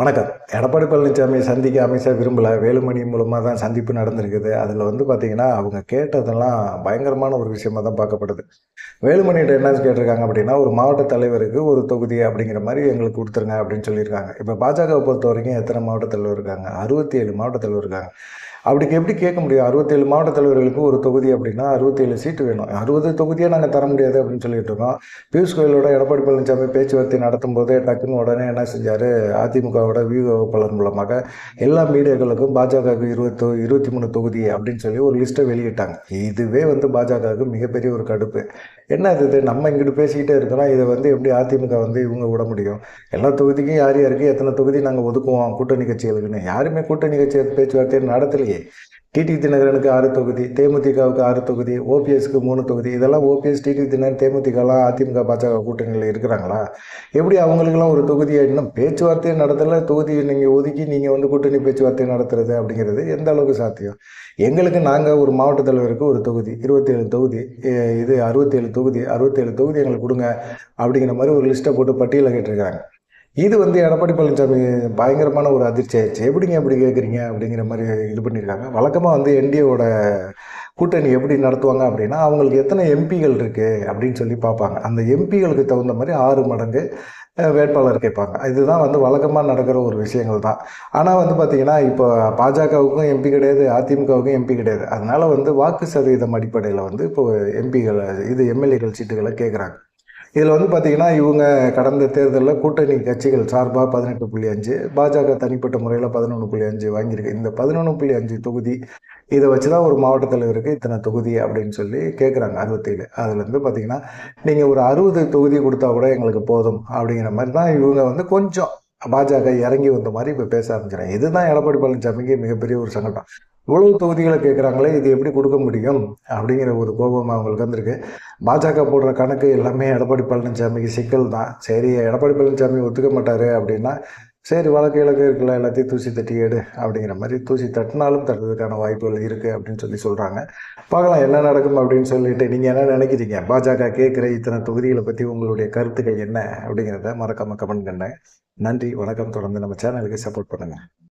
வணக்கம். எடப்பாடி பழனிசாமி சந்திக்க அமைச்சர் விரும்பலை. வேலுமணி மூலமாக தான் சந்திப்பு நடந்திருக்குது. அதில் வந்து பார்த்திங்கன்னா அவங்க கேட்டதெல்லாம் பயங்கரமான ஒரு விஷயமாக தான் பார்க்கப்படுது. வேலுமணிகிட்ட என்ன கேட்டிருக்காங்க அப்படின்னா ஒரு மாவட்ட தலைவருக்கு ஒரு தொகுதி அப்படிங்கிற மாதிரி எங்களுக்கு கொடுத்துருங்க அப்படின்னு சொல்லியிருக்காங்க. இப்போ பாஜகவை பொறுத்த வரைக்கும் எத்தனை மாவட்ட தலைவர் இருக்காங்க? அறுபத்தி ஏழு மாவட்ட தலைவர் இருக்காங்க. அப்படிக்கு எப்படி கேட்க முடியும்? அறுபத்தேழு மாவட்ட தலைவர்களுக்கு ஒரு தொகுதி அப்படின்னா அறுபத்தேழு சீட்டு வேணும். அறுபது தொகுதியாக நாங்கள் தர முடியாது அப்படின்னு சொல்லிட்டு இருக்கோம். பியூஷ் கோயிலோட எடப்பாடி பழனிசாமி பேச்சுவார்த்தை நடத்தும் போதே டக்குன்னு உடனே என்ன செஞ்சார்? அதிமுகவோட வியூ மூலமாக எல்லா மீடியாக்களுக்கும் பாஜகவுக்கு இருபத்து இருபத்தி மூணு தொகுதி அப்படின்னு சொல்லி ஒரு லிஸ்ட்டை வெளியிட்டாங்க. இதுவே வந்து பாஜகவுக்கு மிகப்பெரிய ஒரு கடுப்பு. என்ன இது நம்ம இங்கிட்டு பேசிக்கிட்டே இருக்கிறோம் இதை வந்து எப்படி அதிமுக வந்து இவங்க விட முடியும்? எல்லா தொகுதிக்கும் யார் யாருக்கு எத்தனை தொகுதி நாங்கள் ஒதுக்குவோம்? கூட்டணி கட்சிகளுக்குன்னு. யாருமே கூட்டணி கட்சி பேச்சுவார்த்தை நடத்தலையே டிடி தினகரனுக்கு ஆறு தொகுதி தேமுதிகவுக்கு ஆறு தொகுதி ஓபிஎஸ்க்கு மூணு தொகுதி இதெல்லாம் ஓபிஎஸ் டிடி தினகரன் தேமுதிகலாம் அதிமுக பாஜக கூட்டணியில் இருக்கிறாங்களா? எப்படி அவங்களுக்கெல்லாம் ஒரு தொகுதி இன்னும் பேச்சுவார்த்தையை நடத்தல? தொகுதியை நீங்கள் ஒதுக்கி நீங்கள் வந்து கூட்டணி பேச்சுவார்த்தை நடத்துறது அப்படிங்கிறது எந்த அளவுக்கு சாத்தியம்? எங்களுக்கு நாங்கள் ஒரு மாவட்ட தலைவருக்கு ஒரு தொகுதி இருபத்தேழு தொகுதி இது அறுபத்தேழு தொகுதி அறுபத்தேழு தொகுதி எங்களுக்கு கொடுங்க அப்படிங்கிற மாதிரி ஒரு லிஸ்ட்டை போட்டு பட்டியலை கேட்டிருக்காங்க இது வந்து எடப்பாடி பழனிசாமி பயங்கரமான ஒரு அதிர்ச்சி ஆயிடுச்சு. எப்படிங்க எப்படி கேட்குறீங்க அப்படிங்கிற மாதிரி இது பண்ணியிருக்காங்க. வழக்கமாக வந்து என்டிஏவோட கூட்டணி எப்படி நடத்துவாங்க அப்படின்னா அவங்களுக்கு எத்தனை எம்பிகள் இருக்குது அப்படின்னு சொல்லி பார்ப்பாங்க. அந்த எம்பிகளுக்கு தகுந்த மாதிரி ஆறு மடங்கு வேட்பாளர் கேட்பாங்க. இதுதான் வந்து வழக்கமாக நடக்கிற ஒரு விஷயங்கள் தான். ஆனால் வந்து பார்த்திங்கன்னா இப்போ பாஜகவுக்கும் எம்பி கிடையாது அதிமுகவுக்கும் எம்பி கிடையாது. அதனால் வந்து வாக்கு சதவீதம் அடிப்படையில் வந்து இப்போ எம்பிகள் இது எம்எல்ஏக்கள் சீட்டுகளை கேட்குறாங்க இதில் வந்து பார்த்திங்கன்னா இவங்க கடந்த தேர்தலில் கூட்டணி கட்சிகள் சார்பாக பதினெட்டு புள்ளி அஞ்சு பாஜக தனிப்பட்ட முறையில் பதினொன்று புள்ளி அஞ்சு வாங்கியிருக்கு. இந்த பதினொன்று புள்ளி அஞ்சு தொகுதி இதை வச்சு தான் ஒரு மாவட்ட தலைவருக்கு இத்தனை தொகுதி அப்படின்னு சொல்லி கேட்குறாங்க அறுபத்தேழு. அதில் வந்து பார்த்திங்கன்னா நீங்கள் ஒரு அறுபது தொகுதி கொடுத்தா கூட எங்களுக்கு போதும் அப்படிங்கிற மாதிரி தான் இவங்க வந்து கொஞ்சம் பாஜக இறங்கி வந்த மாதிரி இப்போ பேச ஆரம்பிச்சிடறாங்க இதுதான் எடப்பாடி பழனிசாமிக்கு மிகப்பெரிய ஒரு சங்கடம். இவ்வளவு தொகுதிகளை கேட்குறாங்களே இது எப்படி கொடுக்க முடியும்? அப்படிங்கிற ஒரு கோபம் அவங்களுக்கு வந்திருக்கு. பாஜக போடுற கணக்கு எல்லாமே எடப்பாடி பழனிசாமிக்கு சிக்கல் தான். சரி எடப்பாடி பழனிசாமி ஒத்துக்க மாட்டார் அப்படின்னா சரி வழக்கு இலக்கு இருக்குல்ல எல்லாத்தையும் தூசி தட்டி எடு அப்படிங்கிற மாதிரி தூசி தட்டினாலும் தட்டுறதுக்கான வாய்ப்புகள் இருக்குது அப்படின்னு சொல்லி சொல்கிறாங்க பார்க்கலாம் என்ன நடக்கும் அப்படின்னு சொல்லிட்டு நீங்கள் என்ன நினைக்கிறீங்க? பாஜக கேட்குற இத்தனை தொகுதிகளை பற்றி உங்களுடைய கருத்துக்கள் என்ன அப்படிங்கிறத மறக்காமல் கமெண்ட் பண்ணுங்க. நன்றி வணக்கம். தொடர்ந்து நம்ம சேனலுக்கு சப்போர்ட் பண்ணுங்கள்